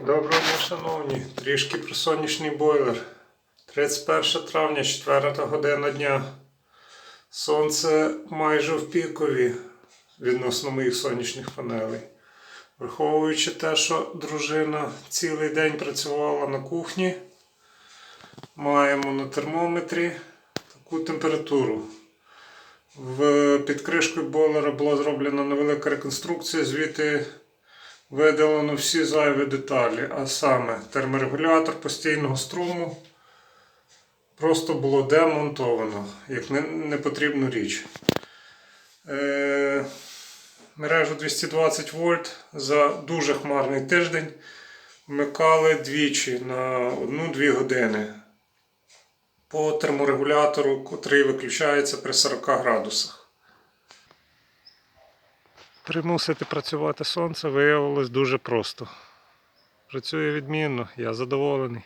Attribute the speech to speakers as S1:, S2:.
S1: Доброго шановні. Трішки про сонячний бойлер. 31 травня, 4 година дня. Сонце майже в пікові відносно моїх сонячних панелей. Враховуючи те, що дружина цілий день працювала на кухні, маємо на термометрі таку температуру. В під кришкою бойлера була зроблена невелика реконструкція, звідти видалено всі зайві деталі, а саме терморегулятор постійного струму просто було демонтовано як не- непотрібну річ. Е, мережу 220 вольт за дуже хмарний тиждень вмикали двічі на 1-2 години по терморегулятору, котрий виключається при 40 градусах. Примусити працювати сонце виявилось дуже просто. Працює відмінно, я задоволений.